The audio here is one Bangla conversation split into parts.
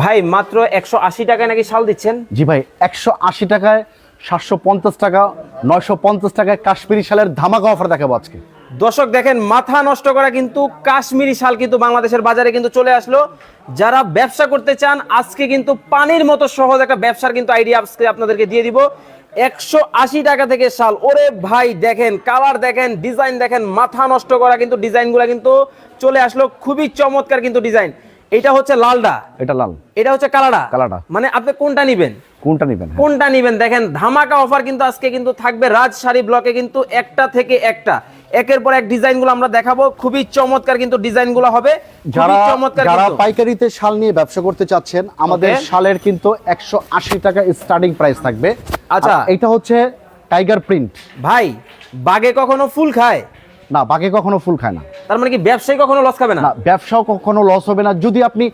ভাই মাত্র একশো আশি টাকায় নাকি শাল দিচ্ছেন? জি ভাই একশো আশি টাকায় সাতশো পঞ্চাশ টাকা নয়শো পঞ্চাশ টাকায় কাশ্মীরি শালের ধামাকা অফার দেখাবো আজকে। দর্শক দেখেন মাথা নষ্ট করা কিন্তু কাশ্মীরি শাল কিন্তু বাংলাদেশের বাজারে কিন্তু চলে আসলো। যারা ব্যবসা করতে চান আজকে কিন্তু পানির মতো সহজ একটা ব্যবসার কিন্তু আইডিয়া আজকে আপনাদেরকে দিয়ে দিব। একশো আশি টাকা থেকে শাল। ওরে ভাই দেখেন কালার দেখেন ডিজাইন দেখেন মাথা নষ্ট করা কিন্তু ডিজাইনগুলো কিন্তু চলে আসলো। খুবই চমৎকার কিন্তু ডিজাইন এটা হচ্ছে লালডা। এটা লাল। এটা হচ্ছে কালাডা। কালাডা। মানে আপনি কোনটা নিবেন? কোনটা নেবেন? কোনটা নিবেন? দেখেন ধামাকা অফার কিন্তু আজকে কিন্তু থাকবে রাজশাড়ি ব্লকে কিন্তু একটা থেকে একটা। একের পর এক ডিজাইনগুলো আমরা দেখাবো। খুবই চমৎকার কিন্তু ডিজাইনগুলো হবে। যারা চমৎকার যারা পাইকারিতে শাল নিয়ে ব্যবসা করতে চাচ্ছেন আমাদের শালের কিন্তু একশো আশি টাকা স্টার্টিং প্রাইস থাকবে। আচ্ছা। এটা হচ্ছে টাইগার প্রিন্ট ভাই বাগে কখনো ফুল খায়? না বাকি কখনো ফুল খায় না। তার মানে কি ব্যবসায়ী কখনো লস খাবে না? না ব্যবসাও কখনো লস হবে না। যদি আপনি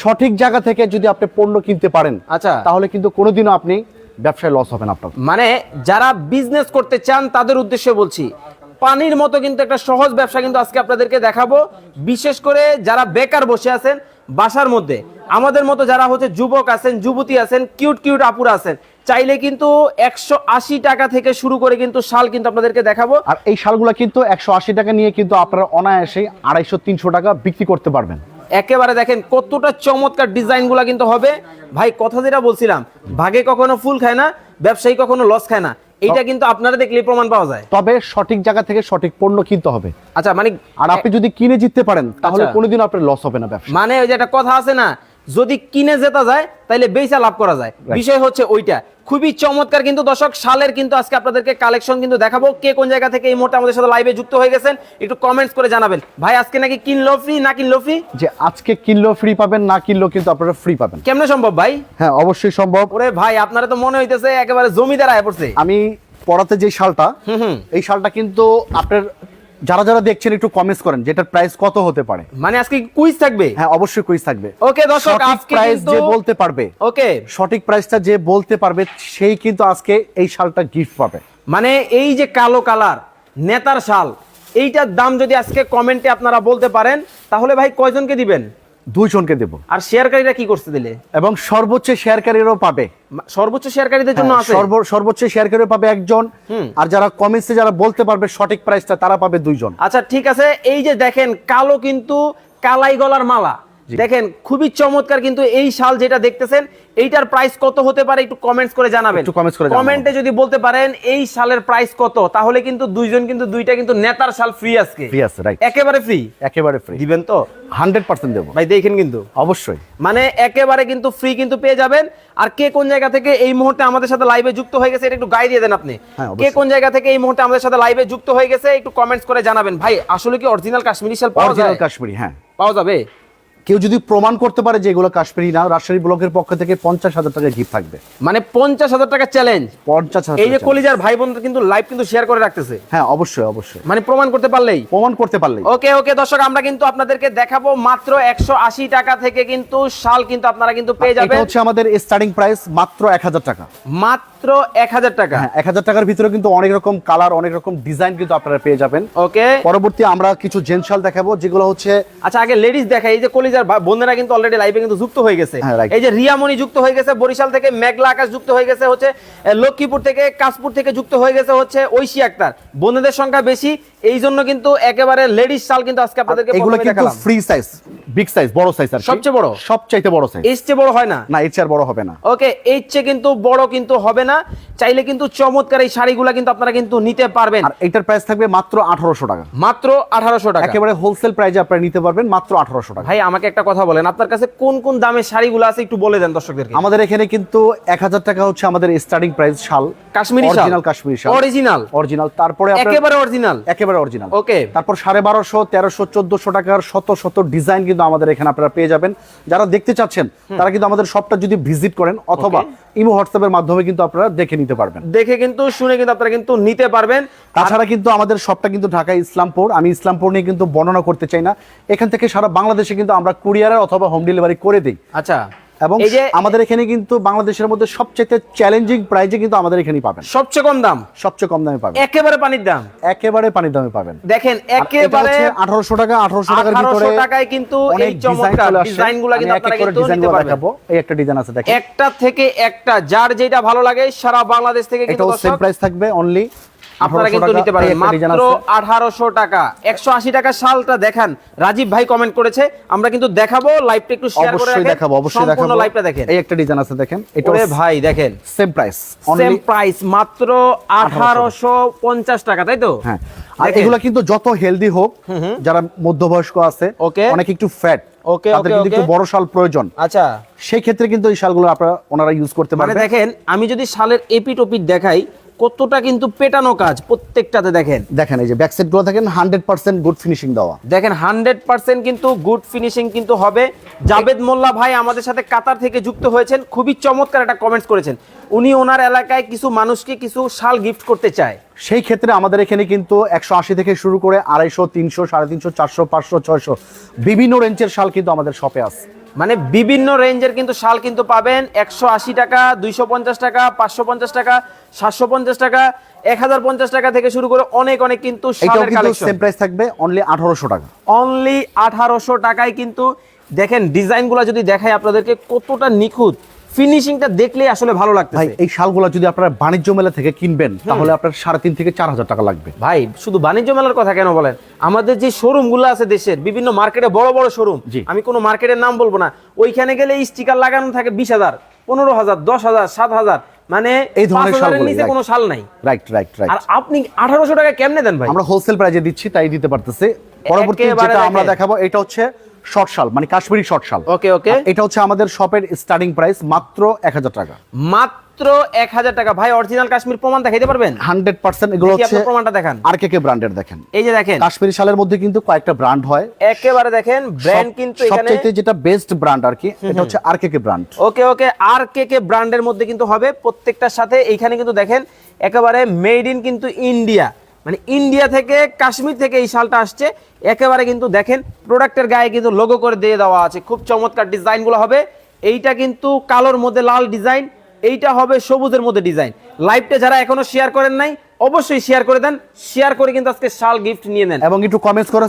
সঠিক জায়গা থেকে যদি আপনি পণ্য কিনতে পারেন আচ্ছা। তাহলে কিন্তু কোনোদিনও আপনি ব্যবসায় লস হবে না আপনার। মানে যারা বিজনেস করতে চান তাদের উদ্দেশ্যে বলছি পানির মতো কিন্তু একটা সহজ ব্যবসা কিন্তু আজকে আপনাদেরকে দেখাবো। বিশেষ করে যারা বেকার বসে আছেন বাসার মধ্যে আমাদের মতো যারা হচ্ছে যুবক আছেন যুবতী আছেন কিউট কিউট আপুরা আছেন চাইলে কিন্তু একশো আশি টাকা থেকে শুরু করে কিন্তু শাল কিন্তু আপনাদেরকে দেখাবো। আর এই শালগুলা কিন্তু একশো আশি টাকা নিয়ে কিন্তু আপনারা অনায়াসে আড়াইশো তিনশো টাকা বিক্রি করতে পারবেন। একেবারে দেখেন কতটা চমৎকার ডিজাইনগুলো কিন্তু হবে। ভাই কথা যেটা বলছিলাম ভাগে কখনো ফুল খায় না ব্যবসায়ী কখনো লস খায় না। এইটা কিন্তু আপনারা দেখলে প্রমাণ পাওয়া যায়। তবে সঠিক জায়গা থেকে সঠিক পণ্য কিনতে হবে। আচ্ছা মানে আর আপনি যদি কিনে জিততে পারেন তাহলে আচ্ছা। কোনোদিন আপনার লস হবে না ব্যবসা। মানে ওই যে একটা কথা আছে না যদি কিনে জেতা যায় তাহলে বেচা লাভ করা যায়। বিষয় হচ্ছে ওইটা। খুবই চমৎকার কিন্তু দর্শক সালের কিন্তু আজকে আপনাদেরকে কালেকশন কিন্তু দেখাবো। কে কোন জায়গা থেকে এই মুহূর্তে আমাদের সাথে লাইভে যুক্ত হয়ে গেছেন একটু কমেন্টস করে জানাবেন। ভাই আজকে নাকি কিনলো ফ্রি না কিনলো ফ্রি যে আজকে কিনলেও ফ্রি পাবেন না কিনলেও কিন্তু আপনারা ফ্রি পাবেন। কেমনে সম্ভব ভাই? হ্যাঁ অবশ্যই সম্ভব। ওরে ভাই আপনারা তো মনে হইতেছে একেবারে জমিদার আয় পড়ছে। আমি পড়াতে যে শালটা হুম হুম। এই শালটা কিন্তু আপনার যারা যারা দেখছেন একটু কমেন্টস করেন যেটার প্রাইস কত হতে পারে। মানে আজকে কুইজ থাকবে? হ্যাঁ অবশ্যই কুইজ থাকবে। ওকে দর্শক আজকে প্রাইস যে বলতে পারবে ওকে সঠিক প্রাইসটা যে বলতে পারবে সেই কিন্তু আজকে এই শালটা গিফট পাবে। মানে এই যে কালো কালার নেতার শাল এইটার দাম যদি আজকে কমেন্টে আপনারা বলতে পারেন তাহলে ভাই কয়জনকে দিবেন? দুইজনকে দেব। আর শেয়ারকারীরা কি করতে দিলে? এবং সর্বোচ্চ শেয়ারকারীরাও পাবে। সর্বোচ্চ শেয়ারকারীদের জন্য হ্যাঁ, আছে? সর্ব- সর্বোচ্চ শেয়ারকারী পাবে একজন। আর যারা কমেন্টসে যারা বলতে পারবে সঠিক প্রাইসটা তারা পাবে দুইজন। আচ্ছা ঠিক আছে। এই যে দেখেন কালো কিন্তু কালাই গলার মালা। দেখেন খুবই চমৎকার কিন্তু এই শাল যেটা দেখতেছেন এইটার প্রাইস কত হতে পারে একটু কমেন্টস করে জানাবেন। একটু comments করে কমেন্টে যদি বলতে পারেন এই শালের প্রাইস কত তাহলে কিন্তু দুইজন কিন্তু দুইটা কিন্তু নেতার শাল ফ্রি আজকে। Free আছে, right. একেবারে ফ্রি একেবারে ফ্রি দিবেন তো? হান্ড্রেড পার্সেন্ট দেবো। ভাই দেখেন কিন্তু। অবশ্যই। মানে একেবারে কিন্তু ফ্রি কিন্তু পেয়ে যাবেন। আর কে কোন জায়গা থেকে এই মুহূর্তে আমাদের সাথে লাইভে যুক্ত হয়ে গেছে এটা একটু গাই দিয়ে দেন আপনি। হ্যাঁ, কে কোন জায়গা থেকে এই মুহূর্তে আমাদের সাথে লাইভে যুক্ত হয়ে গেছে একটু কমেন্টস করে জানাবেন। ভাই আসলে কি অরিজিনাল কাশ্মীরি শাল পাওয়া যায়? অরিজিনাল কাশ্মীরি হ্যাঁ। পাওয়া যাবে? কেউ যদি প্রমাণ করতে পারে যে এগুলো কাশ্মীরি না রাজশাহী ব্লকের পক্ষ থেকে পঞ্চাশ হাজার টাকা গিফট থাকবে। মানে পঞ্চাশ হাজার টাকা চ্যালেঞ্জ পঞ্চাশ হাজার এই যে কলিজার ভাই বোনরা কিন্তু লাইভ কিন্তু শেয়ার করে রাখতেছে। হ্যাঁ অবশ্যই অবশ্যই। মানে প্রমাণ করতে পারলেই। প্রমাণ করতে পারলেই। ওকে ওকে দর্শক আমরা কিন্তু আপনাদেরকে দেখাবো মাত্র একশো আশি টাকা থেকে কিন্তু শাল কিন্তু আপনারা কিন্তু পেয়ে যাবেন। হচ্ছে আমাদের স্টার্টিং প্রাইস মাত্র এক হাজার টাকা। মাত্র এক হাজার টাকা। হ্যাঁ এক হাজার টাকার ভিতরে কিন্তু অনেক রকম কালার অনেক রকম ডিজাইন কিন্তু আপনারা পেয়ে যাবেন। ওকে। পরবর্তী আমরা কিছু জেন্টস শাল দেখাবো যেগুলো হচ্ছে আচ্ছা আগে লেডিস দেখাই এই যে কলিজার বন্ধুরা বোনেরা কিন্তু অলরেডি লাইভে কিন্তু যুক্ত হয়ে গেছে। হ্যাঁ, এই যে রিয়ামণি যুক্ত হয়ে গেছে বরিশাল থেকে মেঘলা আকাশ যুক্ত হয়ে গেছে হচ্ছে লক্ষ্মীপুর থেকে কাশপুর থেকে যুক্ত হয়ে গেছে হচ্ছে ঐশী আক্তার। বোনেদের সংখ্যা বেশি এই জন্য কিন্তু একেবারে লেডিস শাল কিন্তু আজকে আপনাদেরকে এগুলো কিন্তু ফ্রি সাইজ বিগ সাইজ বড় সাইজ আর সবচেয়ে বড়? সবচাইতে বড় সাইজ এর চেয়ে বড় হয় না? না এর চেয়ে আর বড় হবে না। ওকে এর চেয়ে কিন্তু বড় কিন্তু হবে না। চাইলে কিন্তু চমৎকার এই শাড়িগুলা কিন্তু আপনারা কিন্তু নিতে পারবেন। আর এটার প্রাইস থাকবে মাত্র আঠারোশো টাকা। মাত্র আঠারোশো টাকা। একেবারে হোলসেল প্রাইজে আপনারা নিতে পারবেন মাত্র আঠারোশো টাকা। ভাই আমাকে একটা কথা বলেন আপনার কাছে কোন কোন দামের শাড়িগুলো আছে একটু বলে দেন দর্শকদেরকে। আমাদের এখানে কিন্তু এক হাজার টাকা হচ্ছে আমাদের স্টার্টিং প্রাইস শাল। কাশ্মীরি শাল। অরিজিনাল কাশ্মীরি শাল। অরিজিনাল অরিজিনাল তারপরে একেবারে অরিজিনাল একেবারে অরিজিনাল ওকে তারপর সাড়ে বারোশো তেরোশো চোদ্দশো টাকার শত শত ডিজাইন কিন্তু আমাদের এখানে আপনারা পেয়ে যাবেন। যারা দেখতে চাচ্ছেন তারা কিন্তু আমাদের শপটা যদি ভিজিট করেন অথবা ইমো হোয়াটসঅ্যাপের মাধ্যমে কিন্তু আপনারা দেখে নিতে পারবেন। দেখে কিন্তু শুনে কিন্তু আপনারা কিন্তু নিতে পারবেন। তাছাড়া কিন্তু আমাদের সবটা কিন্তু ঢাকা ইসলামপুর। আমি ইসলামপুর নিয়ে কিন্তু বর্ণনা করতে চাই না। এখান থেকে সারা বাংলাদেশে কিন্তু আমরা কুরিয়ারে অথবা হোম ডেলিভারি করে দিই। আচ্ছা। এবং আমাদের এখানে কিন্তু বাংলাদেশের মধ্যে সবচেয়ে চ্যালেঞ্জিং প্রাইজে কিন্তু আমাদের এখানেই পাবেন। সবচেয়ে কম দাম? সবচেয়ে কম দামে পাবেন। একেবারে পানির দাম? একেবারে পানির দামে পাবেন। দেখেন একেবারে আঠারোশো টাকা আঠারোশো টাকার ভিতরে 1800 টাকায় কিন্তু এই চমৎকার ডিজাইনগুলো কিন্তু আপনারা কিন্তু নিতে পারবেন। এই একটা ডিজাইন আছে দেখেন। একটা থেকে একটা যার যেটা ভালো লাগে সারা বাংলাদেশ থেকে কিন্তু সেম প্রাইস থাকবে অনলি আপনারা কিন্তু নিতে পারবেন। মাত্র আঠারোশো টাকা। একশো আশি টাকা শালটা দেখান। রাজীব ভাই কমেন্ট করেছে। আমরা কিন্তু দেখাবো লাইভটা একটু শেয়ার করে অবশ্যই রাখেন। দেখাবো অবশ্যই সম্পূর্ণ দেখাবো। লাইভটা দেখেন। এই একটা ডিজাইন আছে দেখেন। এটা ভাই দেখেন। সেম প্রাইস সেম প্রাইস মাত্র আঠারোশো পঞ্চাশ টাকা তাই তো? হ্যাঁ। আর। এগুলো কিন্তু যত হেলদি হোক যারা মধ্যবয়স্ক আছে. অনেক একটু ফ্যাট তাদের কিন্তু একটু বড় শাল প্রয়োজন। আচ্ছা। সেই ক্ষেত্রে কিন্তু এই শালগুলো আপনারা ওনারা ইউজ করতে মানে পারবেন। দেখেন আমি যদি শালের ওপিট দেখাই কতটা কিন্তু পেটানো কাজ প্রত্যেকটাতে দেখেন। দেখেন এই যে ব্যাক সাইডগুলো দেখেন হান্ড্রেড পার্সেন্ট গুড ফিনিশিং দেওয়া। দেখেন হান্ড্রেড পার্সেন্ট কিন্তু গুড ফিনিশিং কিন্তু হবে। জাবেদ মোল্লা ভাই আমাদের সাথে কাতার থেকে যুক্ত হয়েছেন খুবই চমৎকার একটা কমেন্টস করেছেন। উনি ওনার এলাকায় কিছু মানুষকে কিছু শাল গিফট করতে চায়। সেই ক্ষেত্রে আমাদের এখানে কিন্তু একশো আশি থেকে শুরু করে আড়াইশো তিনশো সাড়ে তিনশো চারশো পাঁচশো ছয়শো বিভিন্ন রেঞ্জের শাল কিন্তু আমাদের শপে আছে। মানে বিভিন্ন রেঞ্জের কিন্তু শাল কিন্তু পাবেন। একশো আশি টাকা দুইশো পঞ্চাশ টাকা পাঁচশো পঞ্চাশ টাকা সাতশো পঞ্চাশ টাকা এক হাজার পঞ্চাশ টাকা থেকে শুরু করে অনেক অনেক কিন্তু সেম প্রাইস থাকবে অনলি আঠারোশো টাকা। অনলি আঠারোশো টাকায় কিন্তু দেখেন ডিজাইনগুলো যদি দেখাই আপনাদেরকে কতটা নিখুঁত। ফিনিশিংটা দেখলে আসলে ভালো ভাই এই শালগুলো যদি আপনারা বাণিজ্য মেলা থেকে কিনবেন তাহলে আপনার সাড়ে তিন থেকে চার হাজার টাকা লাগবে। ভাই শুধু বাণিজ্য মেলার কথা কেন বলেন? আমাদের যে শোরুমগুলো আছে দেশের বিভিন্ন মার্কেটে বড় বড় শোরুম আমি কোনো মার্কেটের নাম বলব না। ওইখানে গেলে স্টিকার লাগানো থাকে বিশ হাজার পনেরো হাজার দশ হাজার সাত হাজার মানে এই ধরনের শালগুলো, নিচে কোনো শাল নাই। রাইট রাইট রাইট আর আপনি আঠারোশো টাকা কেমনে দেন ভাই? আমরা হোলসেল প্রাইজে দিচ্ছি তাই দিতে পারতেছি। পরবর্তী যেটা আমরা দেখাবো এটা হচ্ছে শর্ট শাল মানে Kashmiri short shawl. Okay, okay. এটা হচ্ছে আমাদের শপের স্টার্টিং প্রাইস মাত্র এক হাজার টাকা। মাত্র এক হাজার টাকা। ভাই অরিজিনাল কাশ্মীর প্রমাণ দেখাইতে পারবেন? হান্ড্রেড পার্সেন্ট এগুলো হচ্ছে প্রমাণটা দেখান। আর কে কে ব্র্যান্ডের দেখেন। এই যে দেখেন। কাশ্মীরি শালের মধ্যে কিন্তু কয়েকটা ব্র্যান্ড হয়। একেবারে দেখেন ব্র্যান্ড কিন্তু এখানে যেটা বেস্ট ব্র্যান্ড আর কি এটা হচ্ছে আর কে কে ব্র্যান্ড ওকে ওকে আর কে কে ব্র্যান্ডের মধ্যে কিন্তু হবে প্রত্যেকটার সাথে এইখানে কিন্তু দেখেন একেবারে মেড ইন কিন্তু ইন্ডিয়া মানে ইন্ডিয়া থেকে কাশ্মীর থেকে এই শালটা আসছে। একেবারে কিন্তু দেখেন প্রোডাক্টের গায়ে কিন্তু লোগো করে দিয়ে দেওয়া আছে। খুব চমৎকার ডিজাইনগুলো হবে। এইটা কিন্তু কালোর মধ্যে লাল ডিজাইন এইটা হবে সবুজের মধ্যে ডিজাইন লাইভটা যারা এখনও শেয়ার করেন নাই অবশ্যই শেয়ার করে দেন শেয়ার করে কিন্তু আজকে শাল গিফট নিয়ে নেন। এবং একটু কমেন্টস করে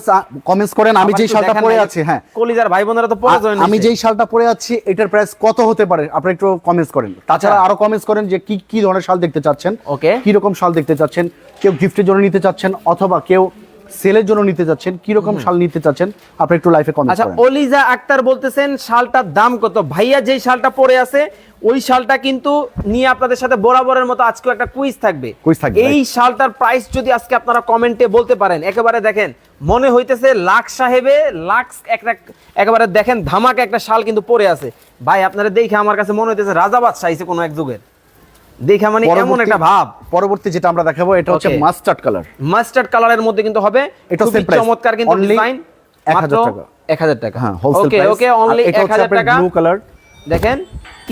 কমেন্টস করেন আমি যেই শালটা পরে আছি হ্যাঁ। কলিজার ভাই বোনেরা তো পরে যাবেন আমি। যেই শালটা পরে আছি এটার প্রাইস কত হতে পারে? আপনি একটু কমেন্টস করেন। তাছাড়া আচ্ছা। আরও কমেন্টস করেন যে কি কি ধরনের শাল দেখতে চাচ্ছেন ওকে কি রকম শাল দেখতে চাচ্ছেন কেউ গিফটের জন্য নিতে চাচ্ছেন অথবা কেউ সেলের জন্য নিতে চাচ্ছেন কি রকম শাল নিতে চাচ্ছেন আপনি একটু লাইফে কমেন্টস আচ্ছা অলিজা আক্তার বলতেছেন শালটার দাম কত? ভাইয়া যেই শালটা পরে আছে ওই শালটা কিন্তু নিয়ে আপনাদের সাথে বরাবরের মতো আজকে একটা কুইজ থাকবে। Quiz থাকবে, এই শালটার প্রাইস যদি আজকে আপনারা কমেন্টে বলতে পারেন একেবারে দেখেন মনে হইতেছে লাখ সাহেবে লাখ একটা একেবারে দেখেন ধামাকা একটা শাল কিন্তু পরে আছে। ভাই আপনারা দেখে আমার কাছে মনে হইতেছে রাজাবাদ চাইছে কোনো এক যুগের। দেখে মানে এমন একটা ভাব। পরবর্তী যেটা আমরা দেখাবো এটা হচ্ছে মাস্টার্ড কালার মাস্টার্ড কালারের মধ্যে কিন্তু হবে এটা খুব চমৎকার কিন্তু ডিজাইন 1000 টাকা। হ্যাঁ হোলসেল ওকে ওকে অনলি এটা এক হচ্ছে হাজার আপনার টাকা। ব্লু কালার দেখেন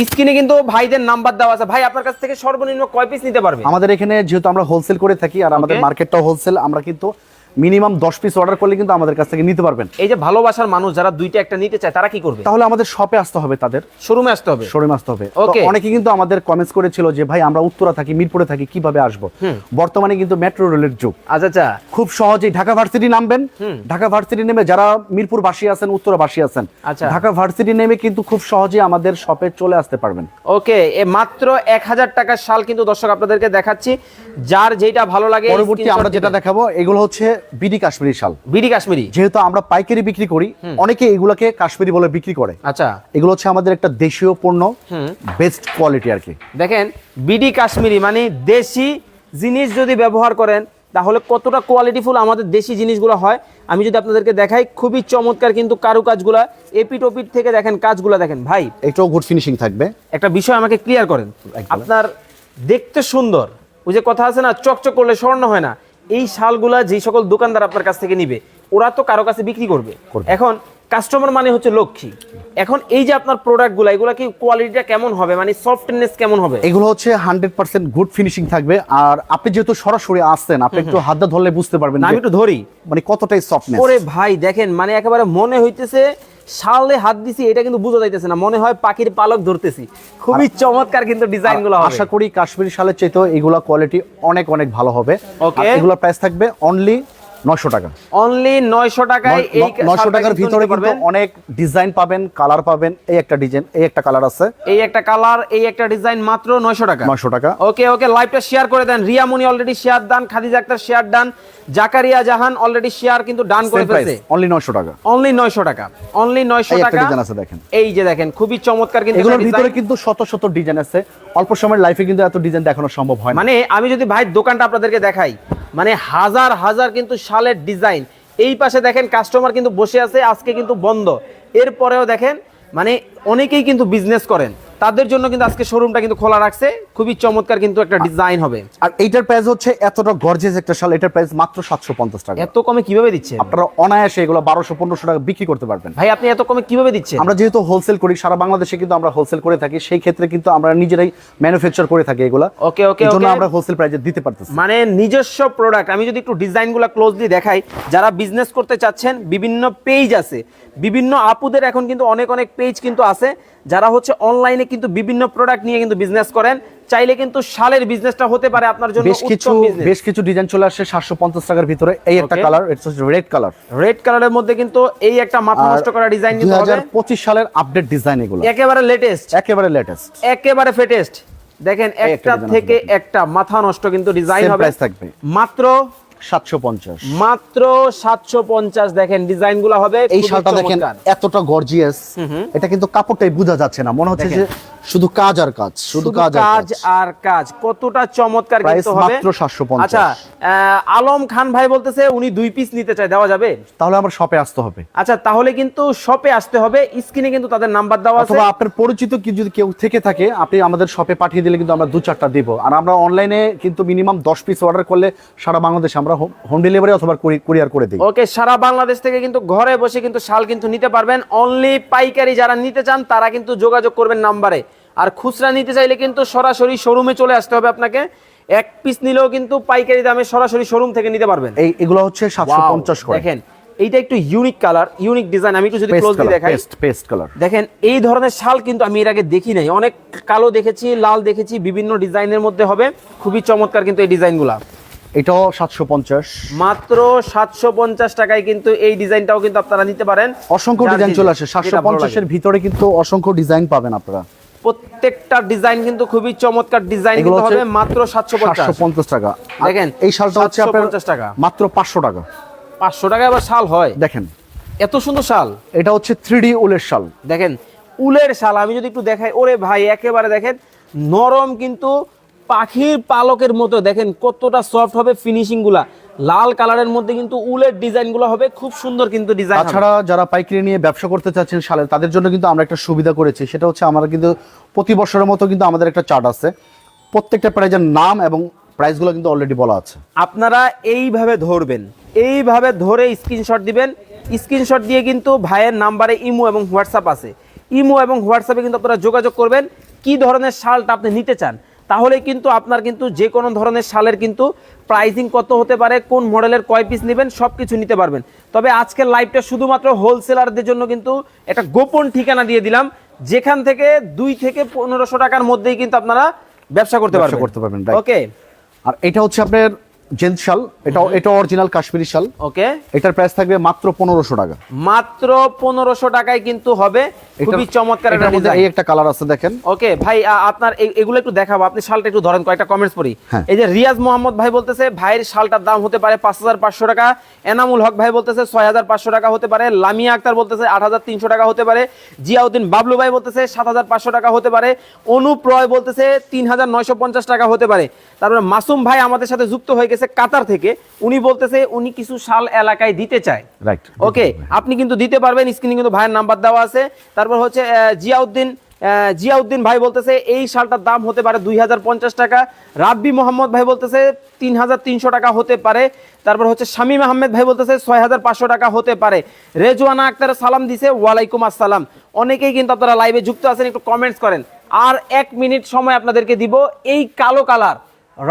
স্ক্রিনে কিন্তু ভাইদের নাম্বার দেওয়া আছে। ভাই আপনার কাছ থেকে সর্বনিম্ন কয় পিস নিতে পারবে? আমাদের এখানে যেহেতু আমরা হোলসেল করে থাকি আর আমাদের. মার্কেটটাও হোলসেল আমরা কিন্তু মিনিমাম দশ পিস অর্ডার করলে কিন্তু আমাদের কাছ থেকে নিতে পারবেন। এই যে ভালোবাসার মানুষ যারা দুইটা একটা নিতে চায় তারা কি করবে? তাহলে আমাদের শপে আসতে হবে তাদের। শোরুমে আসতে হবে? শোরুমে আসতে হবে। Okay. অনেকে কিন্তু আমাদের কমেন্টস করেছিল যে ভাই আমরা উত্তরা থাকি মিরপুরে থাকি কীভাবে আসব? বর্তমানে কিন্তু মেট্রো রেলের যুগ। আচ্ছা আচ্ছা। খুব সহজেই ঢাকা ভার্সিটি নামবেন। ঢাকা ভার্সিটি নেমে যারা মিরপুর বাসী আছেন উত্তরা বাসী আছেন আচ্ছা। ঢাকা ভার্সিটি নেমে কিন্তু খুব সহজেই আমাদের শপে চলে আসতে পারবেন। ওকে এ মাত্র এক হাজার টাকার শাল কিন্তু দর্শক আপনাদেরকে দেখাচ্ছি। যার যেটা ভালো লাগে পরবর্তী আমরা যেটা দেখাবো এগুলো হচ্ছে বিডি কাশ্মীরি শাল। বিডি কাশ্মীরি? যেহেতু আমরা পাইকারি বিক্রি করি অনেকে এগুলাকে কাশ্মীরি বলে বিক্রি করে। আচ্ছা। এগুলো হচ্ছে আমাদের একটা দেশীয় পণ্য বেস্ট কোয়ালিটি আর কি। দেখেন বিডি কাশ্মীরি মানে দেশি জিনিস যদি ব্যবহার করেন তাহলে কতটা কোয়ালিটিফুল আমাদের দেশি জিনিসগুলো হয়? আমি যদি আপনাদেরকে দেখাই খুবই চমৎকার কিন্তু কারুকাজগুলা এপিট ওপিট থেকে দেখেন কাজগুলো দেখেন। ভাই একটু গুড ফিনিশিং থাকবে। একটা বিষয় আমাকে ক্লিয়ার করেন। আপনার দেখতে সুন্দর ওই যে কথা আছে না চকচক করলে স্বর্ণ হয় না। এই শালগুলা যেই সকল দোকানদার আপনার কাছ থেকে নিবে ওরা তো কারও কাছে বিক্রি করবে। এখন কাস্টমার মানে হচ্ছে লক্ষ্মী। এখন এই যে আপনার প্রোডাক্টগুলো এগুলা কি কোয়ালিটিটা কেমন হবে? মানে সফটনেস কেমন হবে? এগুলো হচ্ছে হান্ড্রেড পার্সেন্ট গুড ফিনিশিং থাকবে। আর আপনি যেহেতু সরাসরি আসছেন আপনি একটু হাতটা ধরলে বুঝতে পারবেন আমি একটু ধরি। মানে কতটাই সফটনেস ওরে ভাই দেখেন মানে একেবারে মনে হইতেছে শালে হাত দিছি এটা কিন্তু বুঝা যাইতেছে না। মনে হয় পাখির পালক ধরতেছি। খুবই চমৎকার কিন্তু ডিজাইনগুলো আশা করি কাশ্মীরি শালের চাইতেও এগুলা কোয়ালিটি অনেক অনেক ভালো হবে। ওকে এগুলোর প্রাইস থাকবে অনলি নয়শো টাকা। অনলি নয়শো টাকায় এই নয়শো শালটা টাকার ভিতরে কিন্তু অনেক ডিজাইন পাবেন কালার পাবেন এই একটা ডিজাইন এই একটা কালার আছে। এই একটা কালার এই একটা ডিজাইন মাত্র নয়শো টাকা। নয়শো টাকা। ওকে ওকে লাইভটা শেয়ার করে দেন। Already share done Khadija Akter share done Zakaria Jahan already share কিন্তু ডান করে ফেলছে। অনলি নয়শো টাকা। অনলি নয়শো টাকা অনলি নয়শো এই একটা টাকা। ডিজাইন আছে দেখেন। এই যে দেখেন খুবই চমৎকার কিন্তু এগুলোর ভিতরে কিন্তু শত শত ডিজাইন আছে। অল্প সময়ের লাইফে কিন্তু এত ডিজাইন দেখানো সম্ভব হয় না। মানে আমি যদি ভাই দোকানটা আপনাদেরকে দেখাই মানে হাজার হাজার কিন্তু শালের ডিজাইন। এই পাশে দেখেন কাস্টমার কিন্তু বসে আছে, আজকে কিন্তু বন্ধ। এরপরেও দেখেন মানে অনেকেই কিন্তু বিজনেস করেন। তাদের জন্য কিন্তু আজকে শোরুমটা কিন্তু খোলা রাখছে। খুবই চমৎকার কিন্তু একটা ডিজাইন হবে। আর এইটার প্রাইস হচ্ছে এতটা গর্জেস একটা শাল এটার প্রাইস মাত্র সাতশো পঞ্চাশ টাকা। এত কমে কীভাবে দিচ্ছে আপনারা অনায়াসে এগুলো বারোশো পনেরোশো টাকা বিক্রি করতে পারবেন। ভাই আপনি এত কমে কীভাবে দিচ্ছেন? আমরা যেহেতু হোলসেল করি সারা বাংলাদেশে কিন্তু আমরা হোলসেল করে থাকি সেই ক্ষেত্রে কিন্তু আমরা নিজেরাই ম্যানুফ্যাকচার করে থাকি এগুলা। ওকে ওকে জন্য আমরা হোলসেল প্রাইসে দিতে পারতেছি। মানে নিজস্ব প্রোডাক্ট আমি যদি একটু ডিজাইনগুলো ক্লোজলি দেখাই যারা বিজনেস করতে চাচ্ছেন বিভিন্ন পেজ আছে বিভিন্ন আপুদের এখন কিন্তু অনেক অনেক পেজ কিন্তু আছে। যারা হচ্ছে অনলাইনে কিন্তু বিভিন্ন প্রোডাক্ট নিয়ে কিন্তু বিজনেস করেন। চাইলে কিন্তু শালের বিজনেসটা হতে পারে আপনার জন্য বেশ কিছু বেশ কিছু ডিজাইন চলে আসছে সাতশো পঞ্চাশ টাকার ভিতরে। এই একটা কালার হচ্ছে রেড কালার রেড কালারের মধ্যে কিন্তু এই একটা মাথা নষ্ট করা ডিজাইন কিন্তু হবে। হাজার পঁচিশ সালের আপডেট ডিজাইন এগুলো। একেবারে লেটেস্ট একেবারে লেটেস্ট একেবারে ফেটেস্ট দেখেন একটা একটা থেকে একটা মাথা নষ্ট কিন্তু ডিজাইন হবে। থাকবে। মাত্র সাতশো পঞ্চাশ। মাত্র সাতশো পঞ্চাশ দেখেন ডিজাইনগুলো হবে এই শালটা দেখেন এতটা গর্জিয়াস এটা কিন্তু কাপড়টাই বোঝা যাচ্ছে না মনে হচ্ছে যে শুধু কাজ আর কাজ শুধু কাজ আর কাজ কাজ। আর কাজ কতটা চমৎকার কিন্তু হবে। মাত্র 750 আচ্ছা আলম খান ভাই বলতেছে উনি দুই পিস নিতে চায় দেওয়া যাবে? তাহলে আমার শপে আসতে হবে। আচ্ছা তাহলে কিন্তু শপে আসতে হবে স্ক্রিনে কিন্তু তাদের নাম্বার দেওয়া আছে। অথবা আপনার পরিচিত কি যদি কেউ থেকে থাকে আপনি আমাদের শপে পাঠিয়ে দিলে কিন্তু আমরা দু চারটা দিব। আর আমরা অনলাইনে কিন্তু মিনিমাম দশ পিস অর্ডার করলে সারা বাংলাদেশে আমরা হোম ডেলিভারি অথবা কুরিয়ার করে দিই। ওকে সারা বাংলাদেশ থেকে কিন্তু ঘরে বসে কিন্তু শাল কিন্তু নিতে পারবেন। অনলি পাইকারি যারা নিতে চান তারা কিন্তু যোগাযোগ করবেন নাম্বারে। আর খুচরা নিতে চাইলে কিন্তু সরাসরি শোরুমে চলে আসতে হবে আপনাকে। এক পিস নিলেও কিন্তু পাইকারি দামে সরাসরি শোরুম থেকে নিতে পারবেন। এই এগুলো হচ্ছে সাতশো Wow, পঞ্চাশ করে। দেখেন এইটা একটু ইউনিক কালার ইউনিক ডিজাইন আমি একটু যদি ক্লোজলি দেখাই। পেস্ট পেস্ট কালার দেখেন এই ধরনের শাল কিন্তু আমি এর আগে দেখি নাই। অনেক কালো দেখেছি লাল দেখেছি বিভিন্ন ডিজাইনের মধ্যে হবে। খুবই চমৎকার কিন্তু এই ডিজাইনগুলা এটাও সাতশো পঞ্চাশ। মাত্র সাতশো পঞ্চাশ টাকায় কিন্তু এই ডিজাইনটাও কিন্তু আপনারা নিতে পারেন। অসংখ্য ডিজাইন চলে আসে। সাতশো পঞ্চাশের ভিতরে কিন্তু অসংখ্য ডিজাইন পাবেন আপনারা। প্রত্যেকটা ডিজাইন কিন্তু খুবই চমৎকার ডিজাইন কিন্তু হবে মাত্র সাতশো পঞ্চাশ। পঞ্চাশ টাকা। দেখেন, এই শালটা হচ্ছে আপনার 750 টাকা। মাত্র পাঁচশো টাকা। পাঁচশো টাকায় আবার শাল হয়? দেখেন। এত সুন্দর শাল। এটা হচ্ছে থ্রি উলের শাল। দেখেন উলের শাল আমি যদি একটু দেখাই ওরে ভাই একেবারে দেখেন নরম কিন্তু পাখির পালকের মতো। দেখেন কতটা সফট হবে ফিনিশিংগুলা। লাল কালারের মধ্যে কিন্তু উলের ডিজাইনগুলো হবে খুব সুন্দর কিন্তু ডিজাইন তাছাড়া যারা পাইকারি নিয়ে ব্যবসা করতে চাচ্ছেন শালের তাদের জন্য কিন্তু আমরা একটা সুবিধা করেছি। সেটা হচ্ছে আমরা কিন্তু প্রতি বছরের মতো কিন্তু আমাদের একটা চার্ট আছে। প্রত্যেকটা প্রাইজের নাম এবং প্রাইসগুলো কিন্তু অলরেডি বলা আছে। আপনারা এইভাবে ধরবেন এইভাবে ধরে স্ক্রিনশট দিবেন। স্ক্রিনশট দিয়ে কিন্তু ভাইয়ের নাম্বারে ইমো এবং হোয়াটসঅ্যাপ আছে। ইমো এবং হোয়াটসঅ্যাপে কিন্তু আপনারা যোগাযোগ করবেন কি ধরনের শালটা আপনি নিতে চান। তাহলে কিন্তু আপনার কিন্তু যে কোনো ধরনের শালের কিন্তু প্রাইসিং কত হতে পারে কোন মডেলের কয় পিস নেবেন সব কিছু নিতে পারবেন। তবে আজকের লাইভটা শুধুমাত্র হোলসেলারদের জন্য কিন্তু একটা গোপন ঠিকানা দিয়ে দিলাম যেখান থেকে দুই থেকে পনেরোশো টাকার মধ্যেই কিন্তু আপনারা ব্যবসা করতে পারবেন। করতে পারবেন, ওকে আর এটা হচ্ছে আপনার জেন্টস শাল এটা এটা অরিজিনাল কাশ্মীরি শাল। ওকে। এটার প্রাইস থাকবে মাত্র পনেরোশো টাকা। মাত্র পনেরোশো টাকায় কিন্তু হবে। খুবই চমৎকার একটা ডিজাইন এই একটা কালার আছে দেখেন। ওকে ভাই আপনার এগুলো একটু দেখাবো। আপনি শালটা একটু ধরেন কয়েকটা কমেন্টস পড়ি। হ্যাঁ। এই যে রিয়াজ মোহাম্মদ ভাই বলতেছে ভাইয়ের শালটার দাম হতে পারে পাঁচ হাজার পাঁচশো টাকা। এনামুল হক ভাই বলতেছে ছয় হাজার পাঁচশো টাকা হতে পারে। লামিয়া আক্তার বলতেছে আট হাজার তিনশো টাকা হতে পারে। জিয়াউদ্দিন বাবলু ভাই বলতেছে সাত হাজার পাঁচশো টাকা হতে পারে। অনুপ রয় বলতেছে তিন হাজার নয়শো পঞ্চাশ টাকা হতে পারে। তারপরে মাসুম ভাই আমাদের সাথে যুক্ত হয়ে গেছে। কাতার থেকে উনি বলতেছে উনি কিছু শাল এলাকায় দিতে চায়। রাইট ওকে আপনি কিন্তু দিতে পারবেন স্ক্রিনে কিন্তু ভাইয়ের নাম্বার দেওয়া আছে। তারপর হচ্ছে জিয়াউদ্দিন জিয়াউদ্দিন ভাই বলতেছে এই শালটার দাম হতে পারে দুই হাজার পঞ্চাশ টাকা। রাব্বি মোহাম্মদ ভাই বলতেছে তিন হাজার তিনশো টাকা হতে পারে। তারপর হচ্ছে শামীম আহমেদ ভাই বলতেছে ছয় হাজার পাঁচশো টাকা হতে পারে। রেজওয়ানা আক্তার সালাম দিছে ওয়ালাইকুম আসসালাম। অনেকেই কিন্তু আপনারা লাইভে যুক্ত আছেন একটু কমেন্টস করেন। আর এক মিনিট সময় আপনাদেরকে দিব এই কালো কালার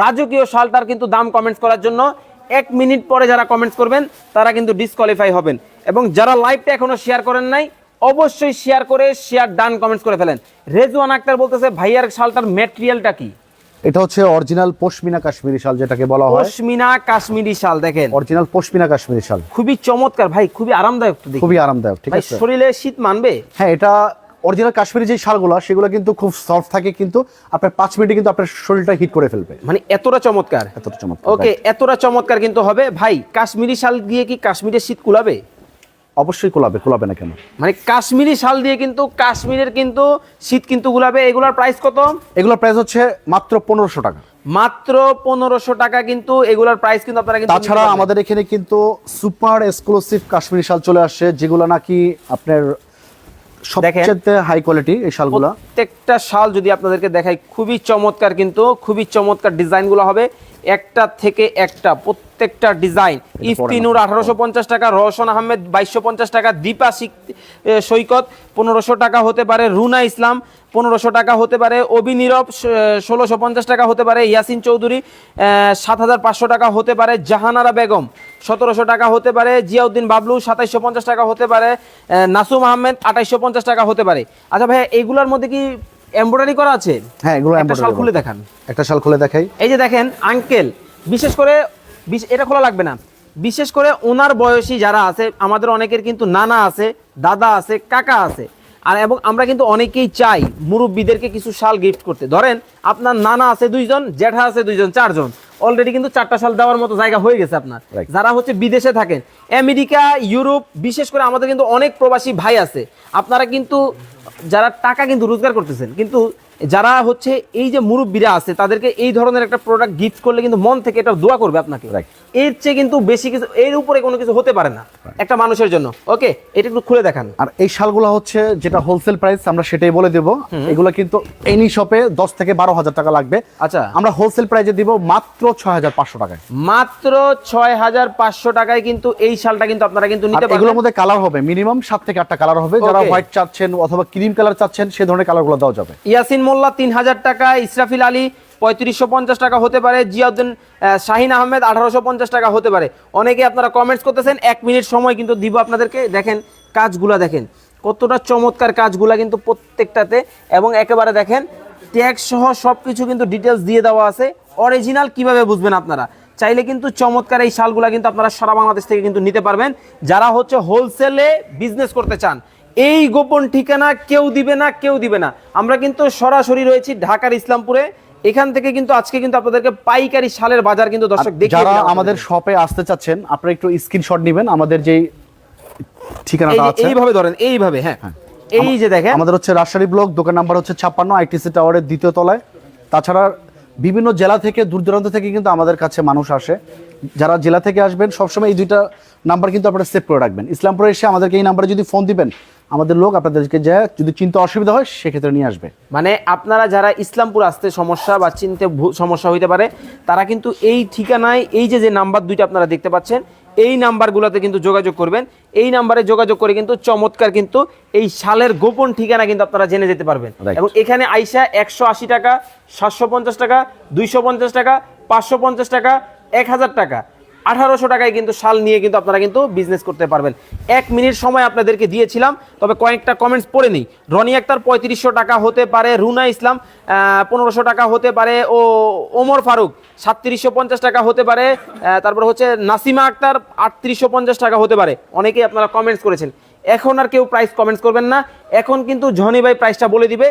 রাজকীয় শালটার কিন্তু দাম কমেন্টস করার জন্য এক মিনিট পরে যারা কমেন্টস করবেন তারা কিন্তু ডিসকোয়ালিফাই হবেন। এবং যারা লাইভটা এখনও শেয়ার করেন নাই অবশ্যই শেয়ার করে শেয়ার ডান কমেন্টস করে ফেলেন। রেজওয়ান আক্তার বলতেছে ভাইয়ার শালটার ম্যাটেরিয়ালটা কি? এটা হচ্ছে অরিজিনাল পশমিনা কাশ্মীরি শাল যেটাকে বলা হয়। পশমিনা কাশ্মীরি শাল দেখেন। অরিজিনাল পশমিনা কাশ্মীরি শাল। খুবই চমৎকার ভাই খুবই আরামদায়ক তো দেখি। খুবই আরামদায়ক ঠিক ভাই আছে। শরীরে শীত মানবে? হ্যাঁ এটা অরিজিনাল কাশ্মীরি যে শালগুলো সেগুলো কিন্তু খুব সফট থাকে কিন্তু আপনার পাঁচ মিনিটে কিন্তু আপনার শরীরটা হিট করে ফেলবে। মানে এতটা চমৎকার? এতটা চমৎকার ওকে এতটা চমৎকার কিন্তু হবে। ভাই কাশ্মীরি শাল দিয়ে কি কাশ্মীরের শীত কুলাবে? অবশ্যই কোলাবে কোলাবে না কেন? মানে কাশ্মীরি শাল দিয়ে কিন্তু কাশ্মীরের কিন্তু শীত কিন্তু গুলাবে এগুলোর প্রাইস কত? এগুলোর প্রাইস হচ্ছে মাত্র পনেরোশো টাকা। মাত্র পনেরোশো টাকা কিন্তু এগুলোর প্রাইস কিন্তু আপনারা কিন্তু তাছাড়া আমাদের এখানে কিন্তু সুপার এক্সক্লুসিভ কাশ্মীরি শাল চলে আসছে যেগুলো নাকি আপনার সবচেয়ে হাই কোয়ালিটি এই শালগুলা। প্রত্যেকটা শাল যদি আপনাদেরকে দেখাই খুবই চমৎকার কিন্তু খুবই চমৎকার ডিজাইনগুলো হবে। একটা থেকে একটা প্রত্যেকটা ডিজাইন। ইফতিনুর আঠারোশো পঞ্চাশ টাকা রওশন আহমেদ বাইশশো পঞ্চাশ টাকা দীপা সৈকত পনেরোশো টাকা হতে পারে রুনা ইসলাম পনেরোশো টাকা হতে পারে অবিনীরব ষোলোশো পঞ্চাশ টাকা হতে পারে ইয়াসিন চৌধুরী সাত হাজার পাঁচশো টাকা হতে পারে জাহানারা বেগম। সতেরোশো টাকা হতে পারে জিয়াউদ্দিন বাবলু সাতাইশশো পঞ্চাশ টাকা হতে পারে নাসুম আহমেদ আঠাইশশো পঞ্চাশ টাকা হতে পারে। আচ্ছা ভাইয়া এইগুলোর মধ্যে কি এমব্রয়ডারি করা আছে? হ্যাঁ এগুলো একটা শাল খুলে দেখান। একটা শাল খুলে দেখাই। এই যে দেখেন আঙ্কেল বিশেষ করে এটা খোলা লাগবে না। বিশেষ করে ওনার বয়সী যারা আছে আমাদের অনেকের কিন্তু নানা আছে দাদা আছে কাকা আছে। আর এবং আমরা কিন্তু অনেকেই চাই মুরব্বীদেরকে কিছু শাল গিফট করতে। ধরেন আপনার নানা আছে দুইজন জ্যাঠা আছে দুইজন চারজন। অলরেডি কিন্তু চারটা সাল দেওয়ার মতো জায়গা হয়ে গেছে আপনার. যারা হচ্ছে বিদেশে থাকেন আমেরিকা ইউরোপ বিশেষ করে আমাদের কিন্তু অনেক প্রবাসী ভাই আছে আপনারা কিন্তু যারা টাকা কিন্তু রোজগার করতেছেন কিন্তু যারা হচ্ছে এই যে মুরব্বীরা আছে তাদেরকে এই ধরনের একটা প্রোডাক্ট গিফট করলে কিন্তু মন থেকে এটা দোয়া করবে আপনাকে. এর চেয়ে কিন্তু বেশি কিছু এর উপরে কোনো কিছু হতে পারে না একটা মানুষের জন্য। ওকে এটা একটু খুলে দেখান। আর এই শালগুলো হচ্ছে যেটা হোলসেল প্রাইস আমরা সেটাই বলে দেব। এগুলো কিন্তু এনি শপে দশ থেকে বারো হাজার টাকা লাগবে। আচ্ছা। আমরা হোলসেল প্রাইসে দিব মাত্র ছয় হাজার পাঁচশো টাকায়। মাত্র ছয় হাজার পাঁচশো টাকায় কিন্তু এই শালটা কিন্তু আপনারা কিন্তু নিতে এগুলোর মধ্যে কালার হবে মিনিমাম সাত থেকে আটটা কালার হবে। যারা হোয়াইট চাচ্ছেন অথবা ক্রিম কালার চাচ্ছেন সে ধরনের কালারগুলো দেওয়া যাবে। ইয়াসিন মোল্লা তিন হাজার টাকা ইসরাফিল আলী পঁয়ত্রিশশো পঞ্চাশ টাকা হতে পারে। জিয়াউদ্দিন শাহিন আহমেদ আঠারোশো পঞ্চাশ টাকা হতে পারে। অনেকে আপনারা কমেন্টস করতেছেন, এক মিনিট সময় কিন্তু দিব আপনাদেরকে। দেখেন, কাজগুলা দেখেন, কতটা চমৎকার কাজগুলা কিন্তু প্রত্যেকটাতে। এবং একেবারে দেখেন ট্যাক্স সহ সব কিছু কিন্তু ডিটেলস দিয়ে দেওয়া আছে। অরিজিনাল কীভাবে বুঝবেন আপনারা? চাইলে কিন্তু চমৎকার এই শালগুলা কিন্তু আপনারা সারা বাংলাদেশ থেকে কিন্তু নিতে পারবেন। যারা হচ্ছে হোলসেলে বিজনেস করতে চান, এই গোপন ঠিকানা কেউ দিবে না, কেউ দিবে না। আমরা কিন্তু সরাসরি রয়েছি ঢাকার ইসলামপুরে। এখান থেকে কিন্তু আজকে কিন্তু আপনাদেরকে পাইকারি শালের বাজার কিন্তু দর্শক দেখিয়ে যারা আমাদের শপে আসতে চাচ্ছেন আপনারা একটু স্ক্রিনশট নেবেন আমাদের এই ঠিকানাটা যে আছে। এইভাবে ধরেন এইভাবে হ্যাঁ। এই যে দেখেন। আমাদের হচ্ছে রাজশাহী ব্লক দোকান নাম্বার হচ্ছে ছাপ্পান্ন আইটিসি টাওয়ারের দ্বিতীয় তলায়। তাছাড়া বিভিন্ন জেলা থেকে দূর দূরান্ত থেকে কিন্তু আমাদের কাছে মানুষ আসে। যারা জেলা থেকে আসবেন সবসময় এই দুইটা নাম্বার কিন্তু আপনারা সেভ করে রাখবেন। ইসলামপুরে এসে আমাদেরকে এই নাম্বারে যদি ফোন দিবেন আমাদের লোক আপনাদেরকে যে যদি চিন্তা অসুবিধা হয় সেক্ষেত্রে নিয়ে আসবে। মানে আপনারা যারা ইসলামপুর আসতে সমস্যা বা চিনতে সমস্যা হইতে পারে তারা কিন্তু এই ঠিকানায় এই যে যে নাম্বার দুইটা আপনারা দেখতে পাচ্ছেন এই নাম্বারগুলোতে কিন্তু যোগাযোগ করবেন। এই নাম্বারে যোগাযোগ করে কিন্তু চমৎকার কিন্তু এই সালের গোপন ঠিকানা কিন্তু আপনারা জেনে যেতে পারবেন। এবং এখানে আইসা একশো আশি টাকা সাতশো পঞ্চাশ টাকা দুইশো পঞ্চাশ টাকা পাঁচশো পঞ্চাশ টাকা এক হাজার টাকা। আঠারোশো টাকায় কিন্তু শাল নিয়ে কিন্তু আপনারা কিন্তু বিজনেস করতে পারবেন। এক মিনিট সময় আপনাদেরকে দিয়েছিলাম তবে কয়েকটা কমেন্টস পড়ে নিই। রনি আক্তার পঁয়ত্রিশশো টাকা হতে পারে রুনা ইসলাম পনেরোশো টাকা হতে পারে ও ওমর ফারুক সাতত্রিশশো পঞ্চাশ টাকা হতে পারে তারপর হচ্ছে নাসিমা আক্তার আটত্রিশশো পঞ্চাশ টাকা হতে পারে। অনেকেই আপনারা কমেন্টস করেছেন। এখন আর কেউ প্রাইস কমেন্টস করবেন না। এখন কিন্তু জনি ভাই প্রাইসটা বলে দিবে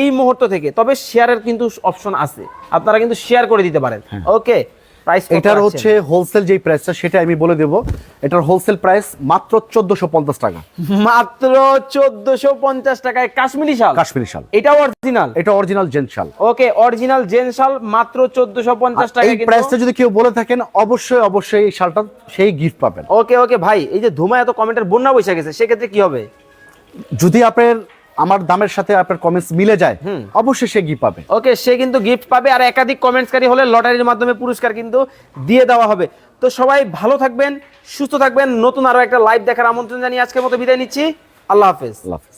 এই মুহূর্ত থেকে। তবে শেয়ারের কিন্তু অপশন আছে। আপনারা কিন্তু শেয়ার করে দিতে পারেন। ওকে প্রাইস এটার হচ্ছে হোলসেল যেই প্রাইসটা সেটা আমি বলে দেবো। এটার হোলসেল প্রাইস মাত্র চোদ্দশো পঞ্চাশ টাকা। মাত্র চোদ্দশো পঞ্চাশ টাকায় কাশ্মীরি শাল? কাশ্মীরি শাল। এটা অরিজিনাল এটা অরিজিনাল জেন শাল। ওকে অরিজিনাল জেন শাল মাত্র চোদ্দশো পঞ্চাশ আর টাকা এই প্রাইসটা যদি কেউ বলে থাকেন অবশ্যই অবশ্যই এই শালটা সেই গিফট পাবেন। ওকে ওকে ভাই এই যে ধুমা এত কমেন্টের বন্যা বসে গেছে সেক্ষেত্রে কি হবে? যদি আপনার আমার দামের সাথে আপনার কমেন্টস মিলে যায় অবশ্যই সে গিফট পাবে। ওকে সে কিন্তু গিফট পাবে আর একাধিক কমেন্টসকারী হলে লটারির মাধ্যমে পুরস্কার কিন্তু দিয়ে দেওয়া হবে। তো সবাই ভালো থাকবেন সুস্থ থাকবেন। নতুন আরও একটা লাইভ দেখার আমন্ত্রণ জানিয়ে আজকের মতো বিদায় নিচ্ছি। আল্লাহ হাফেজ। আল্লাহ হাফেজ।